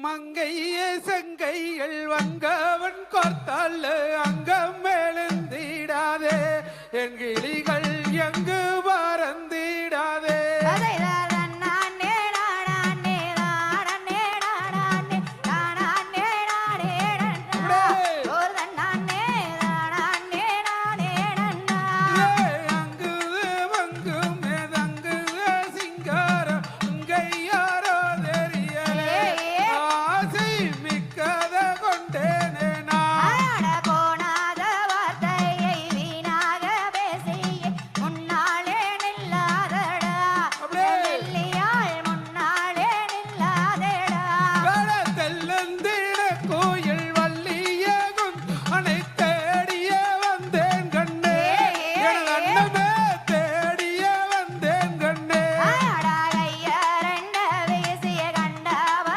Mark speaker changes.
Speaker 1: மங்கைய செங்கைகள் வங்கவன் கோர்த்தால் அங்கம் எழுந்திடாதே. என் கிளிகள் எங்கு